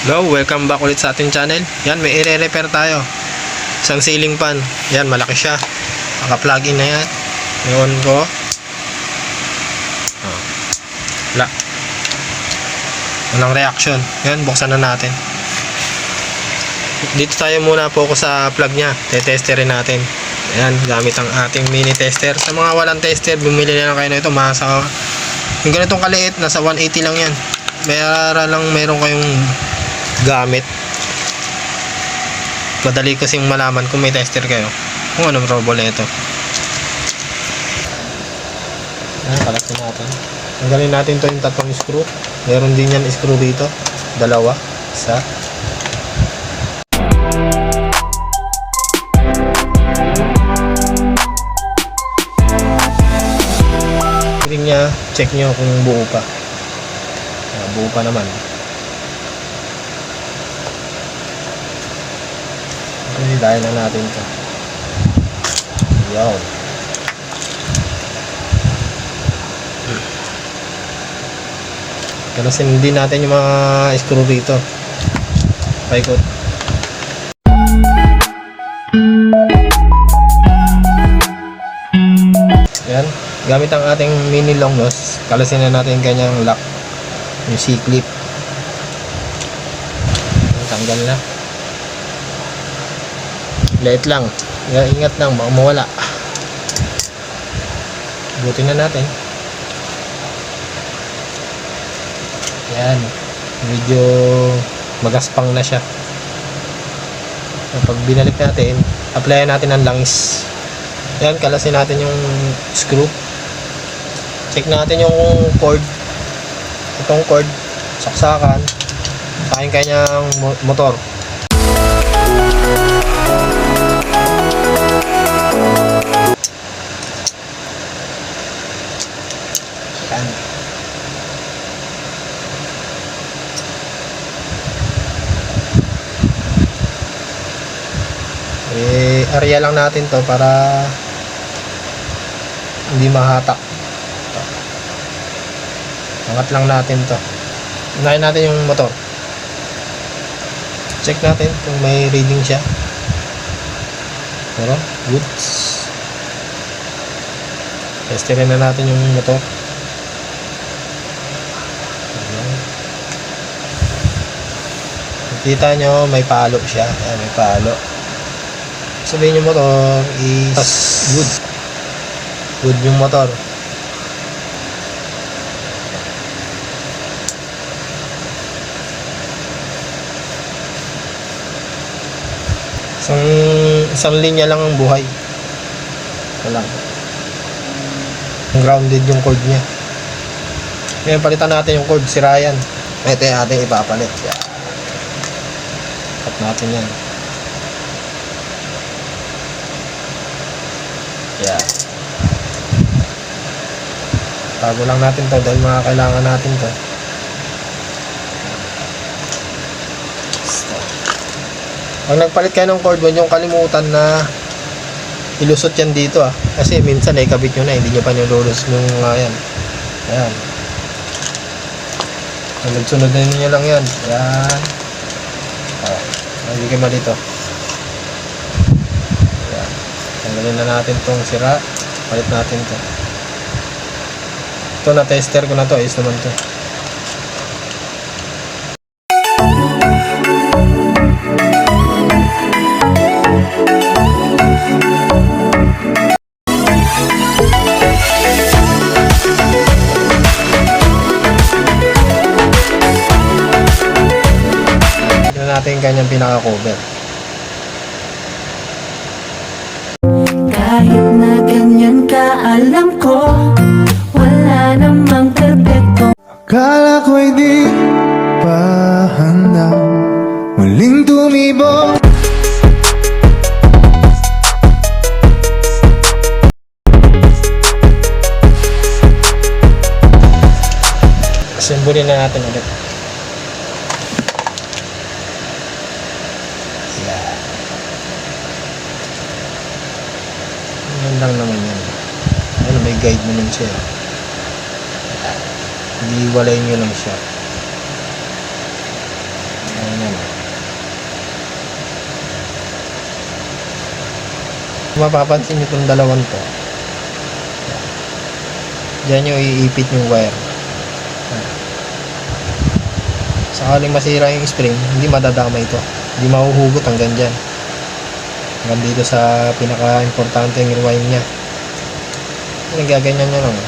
Hello, welcome back ulit sa ating channel. Yan, may i-repair tayo. Isang ceiling fan. Yan, malaki siya. Naka-plug in na yan. Ngayon ko. Oh. Wala. Walang reaction. Yan, buksan na natin. Dito tayo muna focus sa plug niya. Tetesterin natin. Ayan, gamit ang ating mini tester. Sa mga walang tester, bumili na lang kayo na ito. Masa, yung ganitong kaliit, nasa 180 lang yan. Mayara lang meron kayong gamit. Madali kasing malaman kung may tester kayo. Kung anong trouble ito. Ayan, kalasin natin. Tanggalin natin to yung tatlong screw. Meron din yan screw dito. Dalawa. Isa. Ring niya, check nyo kung buo pa. Ah, buo pa naman. Dahil na natin ito. Yan. Kalasin din natin yung mga screw dito. Paikot. Yan. Gamit ang ating mini long nose, kalasin na natin kanyang lock. Yung C-clip. Tanggal na. Light lang. Ingat lang, baka mawala. Buti na natin. Yan. Medyo magaspang na siya. Pag binalik natin, applyan natin ang langis. Yan, kalasin natin yung screw. Check natin yung cord. Itong cord, saksakan. Sa kanyang mo- motor. Lang natin to para hindi mahatak. Ito. Angat lang natin to. Unahin natin yung motor. Check natin kung may reading siya. Pero, goods. Testerin na natin yung motor. Kita nyo, may palo siya. Ayan, may palo. Sabihin yung motor is good. Good yung motor. Isang, isang linya lang ang buhay. Wala. Grounded yung cord niya. Ngayon palitan natin yung cord, si Ryan. Ito yung ating ipapalit. Yan. Cut natin. Yan. Tago lang natin to dahil mga kailangan natin to. Pag nagpalit kayo ng cord, huwag niyong kalimutan na ilusot yan dito ah. Kasi minsan ay kabit nyo na, hindi nyo pa nilulus yung mga yan. Ayan. Sunod-sunod na ninyo lang yan. Ayan. Ah, hindi kayo malito. Ayan. Tanggalin na natin tong sira. Palit natin to. Ito na tester ko na to. Ayos naman to. Natin yung kanyang pinaka-cover. Ganun naman yan. Ano, may guide mo nun siya. hindi Iiwalay nyo lang siya. Ayan. Kung mapapansin nyo itong dalawang to, dyan nyo iipit yung wire. Sakaling masira yung spring, hindi madadama ito. Hindi mahuhugot hanggang dyan. Hanggang dito sa pinaka-importante yung rewind niya. Yan, gaganyan nyo lang.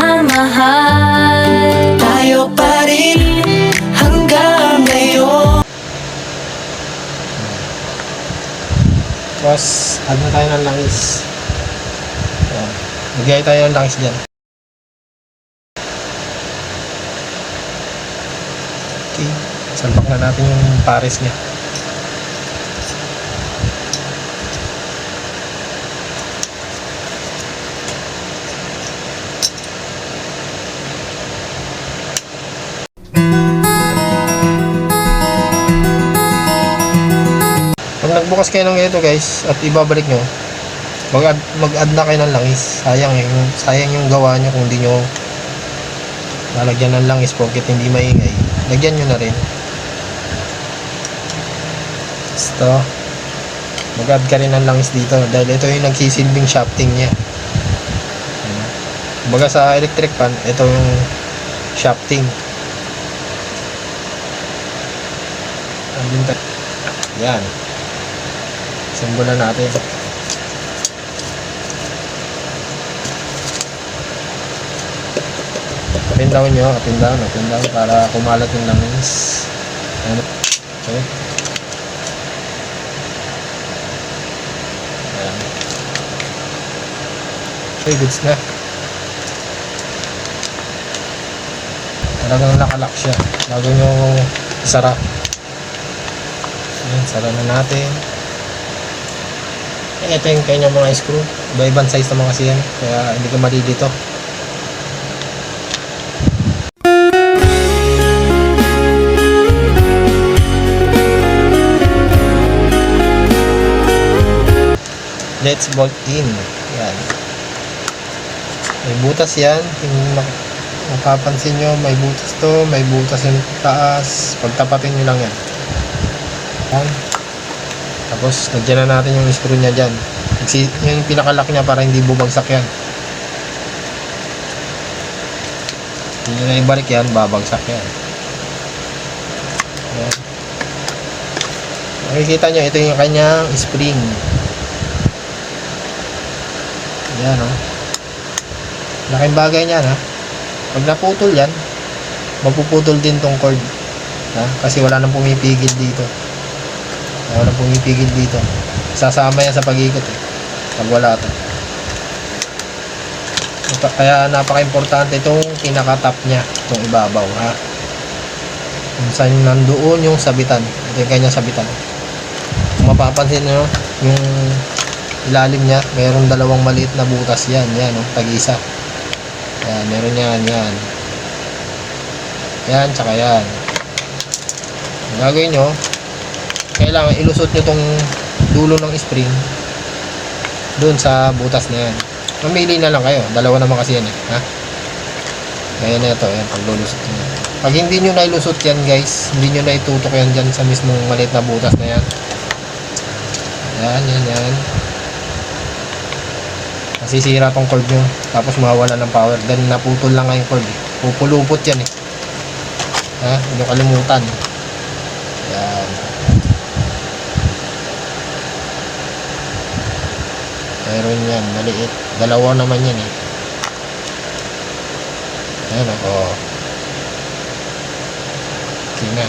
Ang mahal Tayo pa rin hanggang ngayon Tapos, add na tayo ng langis. Yan. Bigay tayo ng langis dyan. Okay. Salpak na natin yung pares niya. Pag nagbukas kayo ng ito guys at ibabalik nyo, mag-add, mag-add na kayo ng langis. Sayang yung, sayang yung gawa nyo kung hindi nyo lalagyan ng langis porket hindi maingay. Lagyan nyo na rin. Basta, mag-add ka rin ng langis dito dahil ito yung nagsisilbing shafting. Ayan. Kumbaga sa electric fan, ito yung shafting. Andun tayo. Yan. Simbolan natin. And down nyo, and down, and down para kumalat yung langis. Ano? Okay. Ayan. Okay, goods na. Talagang nakalock siya. Bago nyo isara. Ayan, sara na natin. Ito yung kanyang mga screw. Iba-ibang size naman kasi yan. Kaya hindi ka malilito. Let's bolt in. Yan. May butas yan. Kung mapapansin nyo, may butas to. May butas yung taas. Pagtapatin nyo lang yan. Yan. Tapos, nagyan na natin yung screw niya dyan. Yung pinakalak niya para hindi bumagsak yan. Hindi na ibalik yan, babagsak yan. Yan. Makikita nyo, ito yung kanyang spring. Yan, oh. Laking bagay niyan, ha. Pag naputol yan, mapuputol din tong cord. Ha? Kasi wala nang pumipigil dito. Wala pumipigil dito. Sasama yan sa pag-ikot, eh. Pag wala to. Kaya napaka-importante itong pinaka-top niya, itong ibabaw, ha. Kung saan nandoon yung sabitan. Ito yung kanyang sabitan. Kung mapapansin nyo, yung ilalim niya, mayroong dalawang maliit na butas yan, yan, oh, tag-isa. Yan, meron yan, yan. Yan, tsaka yan. Ang gagawin nyo, kailangan ilusot nyo tong dulo ng spring doon sa butas na yan. Mamili na lang kayo. Dalawa naman kasi yan eh. Ha? Ayan na ito. Ayan, paglulusot nyo. Pag hindi nyo nailusot yan guys, hindi nyo na itutok yan dyan sa mismong maliit na butas na yan. Yan, yan, yan. Masisira tong cord nyo. Tapos mawawala ng power. Then naputol lang nga cord. Eh. Pupulupot yan eh. Ha? Hindi kalimutan. Yan. Meron yan. Maliit. Dalawa naman yan eh. Ayan o. Oh. Okay na.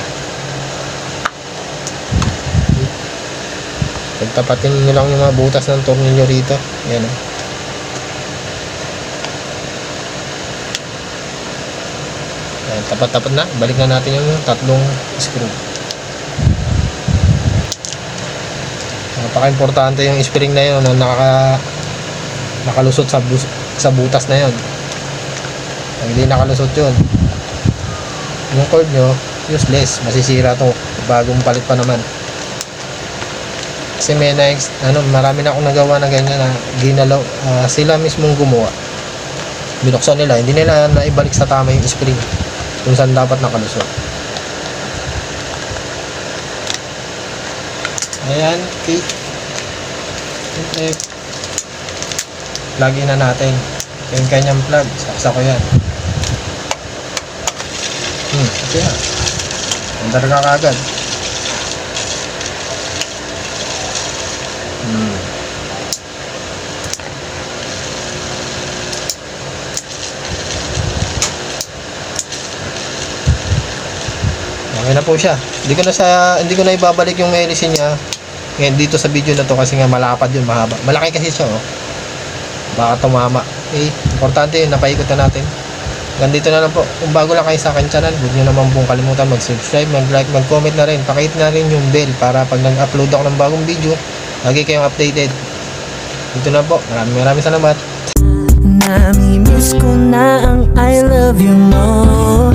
Pagtapatin nyo lang yung mga butas ng tornilyo rito. Ayan o. Ayan, tapat-tapat na. Balik na natin yung tatlong screw. Napaka-importante yung spring na yun na naka, nakalusot sa, bus, sa butas na yun. Pag hindi nakalusot yun, yung cord nyo, useless. Masisira to. Bagong palit pa naman. Kasi may na, ano, marami na akong nagawa na ganyan na ginalaw, ah, sila mismong gumawa. Binuksan nila, hindi nila naibalik sa tama yung spring kung saan dapat nakalusot. Ayan, okay. siyempre, plug in na natin. Yung kanyang plug, saksa ko yan. Hmm, okay na. Andar ka kagad. Hmm. Okay na po siya. Hindi ko na sa hindi ko na ibabalik yung hélice niya. Ngayon dito sa video na to kasi nga malapad yun, mahaba. Malaki kasi siya oh. Baka tumama. Okay, importante yun, napaikot na natin. Ganito na lang po. Kung bago lang kayo sa akin channel, huwag nyo naman pong kalimutan mag-subscribe, mag-like, mag-comment na rin. Pakit na rin yung bell para pag nag-upload ako ng bagong video, lagi kayong updated. Dito na po. Maraming maraming salamat. Namimiss ko na ang I love you mo